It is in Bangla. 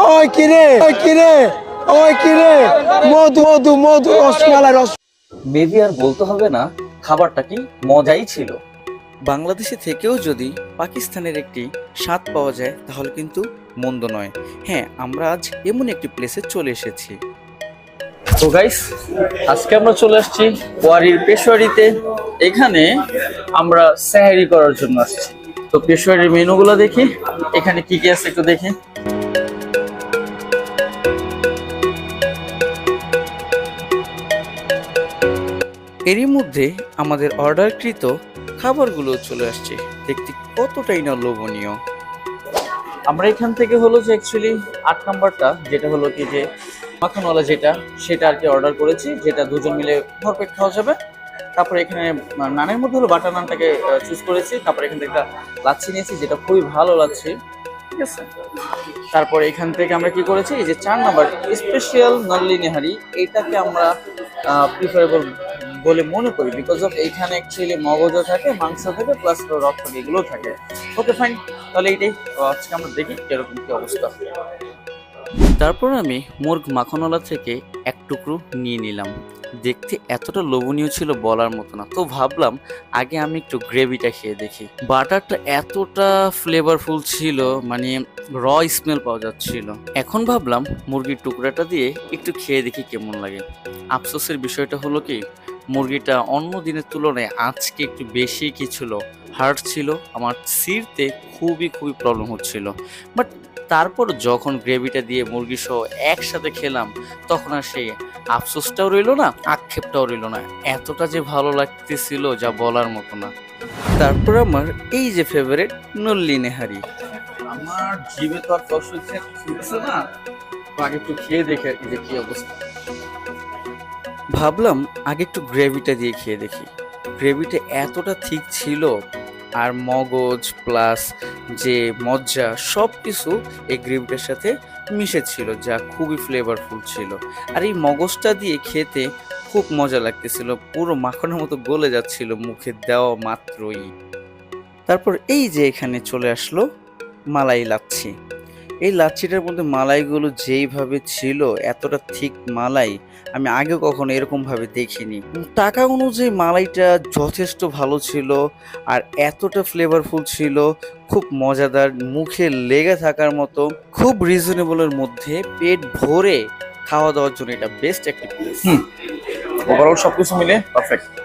ওই কিরে ওই কিরে ওই কিরে মধু মধু মধু রসমালাই রস মেবি আর বলতে হবে না খাবারটা কি মজাই ছিল। বাংলাদেশে থেকেও যদি পাকিস্তানের একটি স্বাদ পাওয়া যায় তাহলে কিন্তু মন্দ নয়। হ্যাঁ আমরা আজ এমন একটি প্লেসে চলে এসেছি। তো গাইস আজকে আমরা চলে আসছি ওয়ারির পেশোয়ারিতে। এখানে আমরা স্যাহারি করার জন্য আসছি। তো পেশোয়ারির মেনুগুলো দেখি এখানে কি কি আছে একটু দেখি। এরই মধ্যে আমাদের অর্ডারকৃত খাবারগুলো চলে আসছে। দেখতে কতটাই না লোভনীয়। আমরা এখান থেকে হলো যে অ্যাকচুয়ালি আট নাম্বারটা, যেটা হলো কি যে মাখনওয়ালা যেটা, সেটা আর কি অর্ডার করেছি, যেটা দুজন মিলে ভরপেট খাওয়া যাবে। তারপরে এখানে নানের মধ্যে হলো বাটার নানটাকে চুজ করেছি। তারপরে এখান থেকে একটা লাচ্ছি নিয়েছি, যেটা খুবই ভালো লাচ্ছি ঠিক আছে? তারপরে এখান থেকে আমরা কি করেছি, এই যে চার নাম্বার স্পেশাল নল্লি নেহারি এইটাকে আমরা প্রিফারেবল বলে মনে করি বিকজ অফ এইখানে অ্যাকচুয়ালি মগজও থাকে, মাংস থাকে প্লাস রক্ত এগুলো থাকে। ওকে ফাইন তাহলে এইটাই আজকে আমরা দেখি কীরকম কি অবস্থা তারপর আমি মুরগ মাখনওয়ালা থেকে এক টুকরো নিয়ে নিলাম। দেখতে এতটা লোভনীয় ছিল বলার মতো না, তো ভাবলাম আগে আমি একটু গ্রেভিটা খেয়ে দেখি। বাটারটা এতটা ফ্লেভারফুল ছিল মানে র স্মেল পাওয়া যাচ্ছিল। এখন ভাবলাম মুরগির টুকরাটা দিয়ে একটু খেয়ে দেখি কেমন লাগে। আফসোসের বিষয়টা হলো কি মুরগিটা অন্য দিনের তুলনায় আজকে একটু বেশি কি ছিল? হার্ড ছিল। আমার সিরতে খুবই খুবই প্রবলেম হচ্ছিল। বাট তারপর যখন গ্রেভিটা দিয়ে মুরগি সহ একসাথে খেলাম, তখন আর সেই আফসোসটাও রইল না, আক্ষেপটাও রইল না। এতটা যে ভালো লাগতেছিল যা বলার মতো না। তারপর আমার এই যে ফেভারিট নল্লি নেহারি। আমার জিভে তো আর কষ্ট না আগে একটু খেয়ে দেখে আর কি যে কি অবস্থা। ভাবলাম আগে একটু গ্রেভিটা দিয়ে খেয়ে দেখি। গ্রেভিটা এতটা ঠিক ছিল আর মগজ প্লাস যে মজ্জা সব কিছু এই গ্রেভিটার সাথে মিশেছিল, যা খুবই ফ্লেভারফুল ছিল। আর এই মগজটা দিয়ে খেতে খুব মজা লাগতেছিল, পুরো মাখনের মতো গলে যাচ্ছিল মুখে দেওয়া মাত্রই। তারপর এই যে এখানে চলে আসলো মালাই লাচ্ছি। এই লাচ্ছিটার মধ্যে মালাইগুলো যেইভাবে ছিল, এতটা ঠিক মালাই আমি আগে কখনো এরকমভাবে দেখিনি। টাকা অনুযায়ী মালাইটা যথেষ্ট ভালো ছিল আর এতটা ফ্লেভারফুল ছিল, খুব মজাদার, মুখে লেগে থাকার মতো, খুব রিজনেবলের মধ্যে পেট ভরে খাওয়া দাওয়ার জন্য এটা বেস্ট একটি প্লেস ওভারঅল সবকিছু মিলে পারফেক্ট